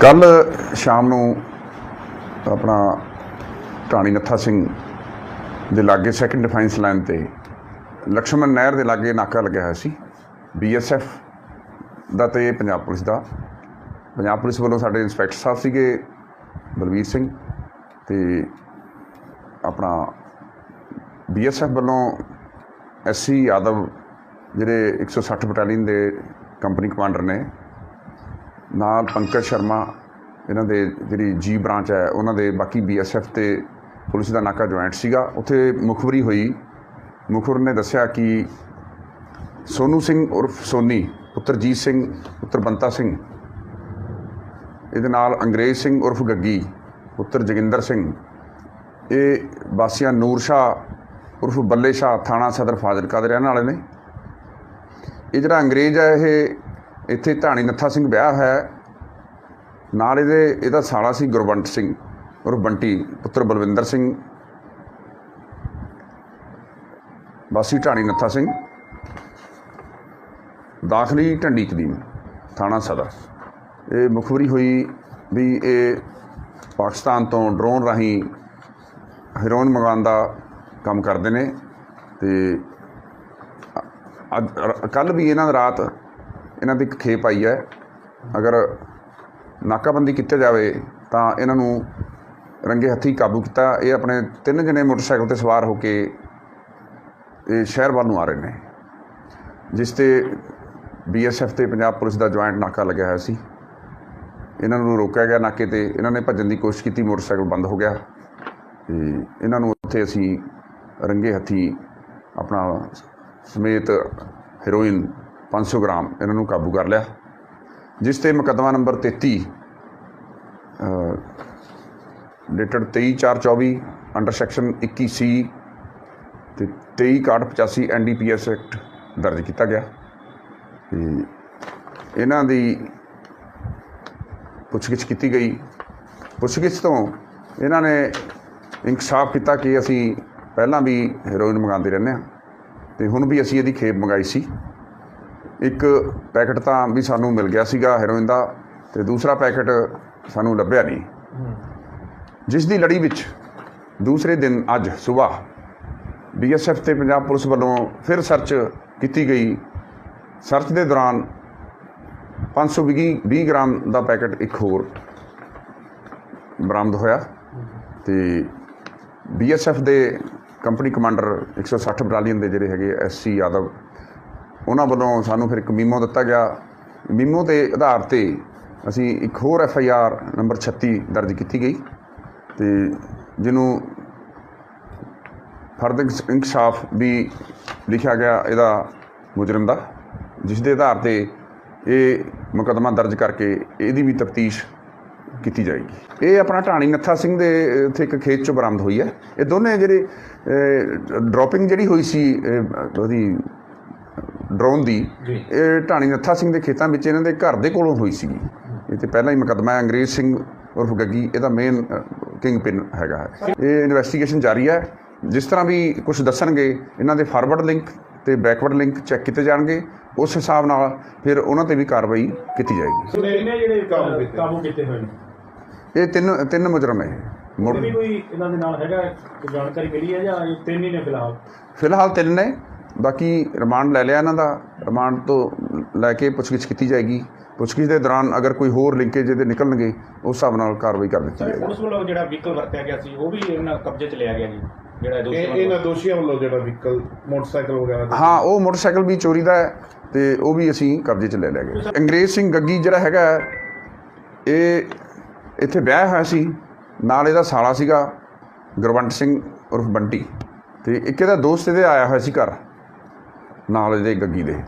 ਕੱਲ ਸ਼ਾਮ ਨੂੰ ਆਪਣਾ ਢਾਣੀ ਨੱਥਾ ਸਿੰਘ ਦੇ ਲਾਗੇ ਸੈਕੰਡ ਡਿਫੈਂਸ ਲਾਈਨ ਤੇ ਲਕਸ਼ਮਣ ਨਹਿਰ ਦੇ ਲਾਗੇ ਨਾਕਾ ਲੱਗਿਆ ਹੋਇਆ ਸੀ। ਬੀਐਸਐਫ ਦਾ ਤੇ ਪੰਜਾਬ ਪੁਲਿਸ ਦਾ। ਪੰਜਾਬ ਪੁਲਿਸ ਵੱਲੋਂ ਸਾਡੇ ਇੰਸਪੈਕਟਰ ਸਾਹਿਬ ਸੀਗੇ ਬਲਵੀਰ ਸਿੰਘ ਤੇ ਆਪਣਾ ਬੀਐਸਐਫ ਵੱਲੋਂ ਐਸਸੀ ਯਾਦਵ ਜਿਹੜੇ 160 ਬਟਾਲੀਅਨ ਦੇ ਕੰਪਨੀ ਕਮਾਂਡਰ ਨੇ, ਨਾਲ ਪੰਕਜ ਸ਼ਰਮਾ, ਇਹਨਾਂ ਦੇ ਜਿਹੜੀ ਜੀ ਬ੍ਰਾਂਚ ਹੈ, ਉਹਨਾਂ ਦੇ ਬਾਕੀ ਬੀਐਸਐਫ ਤੇ ਪੁਲਿਸ ਦਾ ਨਾਕਾ ਜੁਆਇੰਟ ਸੀਗਾ। ਉੱਥੇ ਮੁਖਬਰੀ ਹੋਈ। ਮੁਖਬਰ ਨੇ ਦੱਸਿਆ ਕਿ ਸੋਨੂ ਸਿੰਘ ਉਰਫ ਸੋਨੀ, ਪੁੱਤਰ ਜੀਤ ਸਿੰਘ, ਪੁੱਤਰ ਬੰਤਾ ਸਿੰਘ, ਇਹਦੇ ਨਾਲ ਅੰਗਰੇਜ਼ ਸਿੰਘ ਉਰਫ ਗੱਗੀ, ਪੁੱਤਰ ਜੋਗਿੰਦਰ ਸਿੰਘ ਇਹ ਵਾਸੀਆਂ ਨੂਰ ਸ਼ਾਹ, ਉਰਫ ਬੱਲੇ ਸ਼ਾਹ ਥਾਣਾ ਸਦਰ ਫਾਜ਼ਿਲਕਾ ਦੇ ਰਹਿਣ ਵਾਲੇ ਨੇ। ਇਹ ਜਿਹੜਾ ਅੰਗਰੇਜ਼ ਹੈ, ਇਹ ਇੱਥੇ ਧਾਣੀ ਨੱਥਾ ਸਿੰਘ ਵਿਆਹ ਹੈ। ਨਾਲ ਇਹਦੇ, ਇਹਦਾ ਸਾਲਾ ਸੀ ਗੁਰਬੰਟ ਸਿੰਘ ਔਰ ਬੰਟੀ, ਪੁੱਤਰ ਬਲਵਿੰਦਰ ਸਿੰਘ। ਵਾਸੀ ਢਾਣੀ ਨੱਥਾ ਸਿੰਘ। ਦਾਖਲੀ ਢੰਡੀ ਕਦੀਮ, ਥਾਣਾ ਸਦਰ। ਇਹ ਮੁਖਬਰੀ ਹੋਈ ਵੀ ਇਹ ਪਾਕਿਸਤਾਨ ਤੋਂ ਡਰੋਨ ਰਾਹੀਂ ਹੈਰੋਇਨ ਮੰਗਵਾਉਣ ਦਾ ਕੰਮ ਕਰਦੇ ਨੇ ਤੇ ਅੱਜ ਕੱਲ ਵੀ ਇਹਨਾਂ ਰਾਤ ਇਹਨਾਂ ਦੀ ਇੱਕ ਖੇਪ ਆਈ ਹੈ। ਅਗਰ ਨਾਕਾਬੰਦੀ ਕੀਤੀ ਜਾਵੇ ਤਾਂ ਇਹਨਾਂ ਨੂੰ ਰੰਗੇ ਹੱਥੀ ਕਾਬੂ ਕੀਤਾ। ਇਹ ਆਪਣੇ ਤਿੰਨ ਜਣੇ ਮੋਟਰਸਾਈਕਲ ਤੇ ਸਵਾਰ ਹੋ ਕੇ ਇਹ ਸ਼ਹਿਰ ਵੱਲ ਨੂੰ ਆ ਰਹੇ ਨੇ, ਜਿਸ ਤੇ ਬੀਐਸਐਫ ਤੇ ਪੰਜਾਬ ਪੁਲਿਸ ਦਾ ਜੁਆਇੰਟ ਨਾਕਾ ਲੱਗਿਆ ਹੋਇਆ ਸੀ। ਇਹਨਾਂ ਨੂੰ ਰੋਕਿਆ ਗਿਆ ਨਾਕੇ ਤੇ। ਇਹਨਾਂ ਨੇ ਭੱਜਣ ਦੀ ਕੋਸ਼ਿਸ਼ ਕੀਤੀ। ਮੋਟਰਸਾਈਕਲ ਬੰਦ ਹੋ ਗਿਆ। ਤੇ ਇਹਨਾਂ ਨੂੰ ਉੱਥੇ ਅਸੀਂ ਰੰਗੇ ਹੱਥੀ ਆਪਣਾ ਸਮੇਤ ਹੈਰੋਇਨ 500 ਗ੍ਰਾਮ ਇਹਨਾਂ ਨੂੰ ਕਾਬੂ ਕਰ ਲਿਆ, ਜਿਸ ਤੇ ਮੁਕੱਦਮਾ number 33 dated 23/4/24 under section 21 C ਤੇ 23/85 ਐਨਡੀਪੀਐਸ ਐਕਟ ਦਰਜ ਕੀਤਾ ਗਿਆ। ਤੇ ਇਹਨਾਂ ਦੀ ਪੁੱਛਗਿੱਛ ਕੀਤੀ ਗਈ। ਪੁੱਛਗਿੱਛ ਤੋਂ ਇਹਨਾਂ ਨੇ ਇਨਕਸ਼ਾਫ ਕੀਤਾ ਕਿ ਅਸੀਂ ਪਹਿਲਾਂ ਵੀ ਹੈਰੋਇਨ ਮੰਗਾਉਂਦੇ ਰਹਿੰਦੇ ਹਾਂ ਤੇ ਹੁਣ ਵੀ ਅਸੀਂ ਇਹਦੀ ਖੇਪ ਮੰਗਾਈ ਸੀ। ਇੱਕ ਪੈਕਟ ਤਾਂ ਵੀ ਸਾਨੂੰ ਮਿਲ ਗਿਆ ਸੀਗਾ ਹੈਰੋਇਨ ਦਾ ਤੇ ਦੂਸਰਾ ਪੈਕਟ ਸਾਨੂੰ ਲੱਭਿਆ ਨਹੀਂ। ਜਿਸ ਦੀ ਲੜੀ ਵਿੱਚ ਦੂਸਰੇ ਦਿਨ ਅੱਜ ਸਵੇਰ ਬੀਐਸਐਫ ਤੇ ਪੰਜਾਬ ਪੁਲਿਸ ਵੱਲੋਂ ਫਿਰ ਸਰਚ ਕੀਤੀ ਗਈ। ਸਰਚ ਦੇ ਦੌਰਾਨ 520 20 ਗ੍ਰਾਮ ਦਾ ਪੈਕਟ ਇੱਕ ਹੋਰ ਬਰਾਮਦ ਹੋਇਆ ਤੇ ਬੀਐਸਐਫ ਦੇ ਕੰਪਨੀ ਕਮਾਂਡਰ 160 ਬਟਾਲੀਅਨ ਦੇ ਜਿਹੜੇ ਹੈਗੇ ਐਸਸੀ ਯਾਦਵ ਉਹਨਾਂ ਵੱਲੋਂ ਸਾਨੂੰ ਫਿਰ ਇੱਕ ਮੀਮੋ ਦਿੱਤਾ ਗਿਆ। ਮੀਮੋ ਦੇ ਆਧਾਰ ਤੇ ਅਸੀਂ ਇੱਕ ਹੋਰ ਐਫ ਆਈ ਆਰ ਨੰਬਰ 36 ਦਰਜ ਕੀਤੀ ਗਈ ਤੇ ਜਿਹਨੂੰ ਫਰਦ ਇਨਕਸ਼ਾਫ ਵੀ ਲਿਖਿਆ ਗਿਆ ਇਹਦਾ ਮੁਜਰਮ ਦਾ ਜਿਸ ਦੇ ਆਧਾਰ ਤੇ ਇਹ ਮੁਕੱਦਮਾ ਦਰਜ ਕਰਕੇ ਇਹਦੀ ਵੀ ਤਫਤੀਸ਼ ਕੀਤੀ ਜਾਏਗੀ। ਇਹ ਆਪਣਾ ਢਾਣੀ ਨੱਥਾ ਸਿੰਘ ਦੇ ਇੱਥੇ ਇੱਕ ਖੇਤ ਚੋਂ ਬਰਾਮਦ ਹੋਈ ਹੈ। ਇਹ ਦੋਨੇ ਜਿਹੜੇ ਡ੍ਰੌਪਿੰਗ ਜਿਹੜੀ ਹੋਈ ਸੀ ਉਹਦੀ ਡਰੋਨ ਦੀ ਇਹ ਢਾਣੀ ਨੱਥਾ ਸਿੰਘ ਦੇ ਖੇਤਾਂ ਵਿੱਚ ਇਹਨਾਂ ਦੇ ਘਰ ਦੇ ਕੋਲੋਂ ਹੋਈ ਸੀ ਇਹ ਤੇ ਪਹਿਲਾਂ ਹੀ ਮੁਕੱਦਮਾ ਹੈ ਅੰਗਰੇਜ਼ ਸਿੰਘ ਉਰਫ ਗੱਗੀ ਇਹਦਾ ਮੇਨ ਕਿੰਗ ਪਿਨ ਹੈਗਾ ਹੈ। ਇਹ ਇਨਵੈਸਟੀਗੇਸ਼ਨ ਜਾਰੀ ਹੈ। ਜਿਸ ਤਰ੍ਹਾਂ ਵੀ ਕੁਝ ਦੱਸਣਗੇ ਇਹਨਾਂ ਦੇ ਫਾਰਵਰਡ ਲਿੰਕ ਤੇ ਬੈਕਵਰਡ ਲਿੰਕ ਚੈੱਕ ਕੀਤੇ ਜਾਣਗੇ। ਉਸ ਹਿਸਾਬ ਨਾਲ ਫਿਰ ਉਹਨਾਂ ਤੇ ਵੀ ਕਾਰਵਾਈ ਕੀਤੀ ਜਾਏਗੀ। ਕਿੰਨੇ ਜਿਹੜੇ ਕਾਬੂ ਕੀਤੇ? ਕਾਬੂ ਕੀਤੇ ਹੋਏ ਨੇ? ਇਹ ਤਿੰਨ ਤਿੰਨ ਮੁਜਰਮ ਹੈ ਮੁੜ- ਉਹਦੇ ਵੀ ਕੋਈ ਇਹਨਾਂ ਦੇ ਨਾਲ ਹੈਗਾ ਕੋਈ ਜਾਣਕਾਰੀ ਮਿਲੀ ਹੈ ਜਾਂ ਇਹ ਤਿੰਨ ਹੀ ਨੇ ਫਿਲਹਾਲ? ਫਿਲਹਾਲ ਤਿੰਨ ਨੇ। ਬਾਕੀ ਰਿਮਾਂਡ ਲੈ ਲਿਆ ਇਹਨਾਂ ਦਾ। ਰਿਮਾਂਡ ਤੋਂ ਲੈ ਕੇ ਪੁੱਛਗਿੱਛ ਕੀਤੀ ਜਾਏਗੀ। ਪੁੱਛਗਿੱਛ ਦੇ ਦੌਰਾਨ ਅਗਰ ਕੋਈ ਹੋਰ ਲਿੰਕੇਜ ਇਹਦੇ ਨਿਕਲਣਗੇ ਉਸ ਹਿਸਾਬ ਨਾਲ ਕਾਰਵਾਈ ਕਰ ਦਿੱਤੀ ਜਾਏਗੀ। ਪੁਲਿਸ ਵੱਲੋਂ ਜਿਹੜਾ ਵਹੀਕਲ ਵਰਤਿਆ ਗਿਆ ਸੀ ਉਹ ਵੀ ਇਹਨਾਂ ਕਬਜ਼ੇ 'ਚ ਲਿਆ ਗਿਆ ਜੀ? ਜਿਹੜਾ ਦੋਸ਼ੀ ਇਹ ਵੱਲੋਂ- ਇਹਨਾਂ ਦੋਸ਼ੀਆਂ ਵੱਲੋਂ ਜਿਹੜਾ ਵਹੀਕਲ ਮੋਟਰਸਾਈਕਲ ਵਗੈਰਾ ਹਾਂ ਉਹ ਮੋਟਰਸਾਈਕਲ ਵੀ ਚੋਰੀ ਦਾ ਹੈ ਤੇ ਉਹ ਵੀ ਅਸੀਂ ਕਬਜ਼ੇ 'ਚ ਲੈ ਲਿਆ ਗਿਆ। ਅੰਗਰੇਜ਼ ਸਿੰਘ ਗੱਗੀ ਜਿਹੜਾ ਹੈਗਾ ਇਹ ਇੱਥੇ ਵਿਆਹ ਹੋਇਆ ਸੀ। ਨਾਲ ਇਹਦਾ ਸਾਲਾ ਸੀਗਾ ਗੁਰਵੰਟ ਸਿੰਘ ਉਰਫ ਬੰਟੀ। ਤੇ ਇੱਕ ਇਹਦਾ ਦੋਸਤ ਇਹਦੇ ਆਇਆ ਹੋਇਆ ਸੀ ਘਰ ਨਾਲ ਇਹਦੇ ਗੱਗੀ ਦੇ।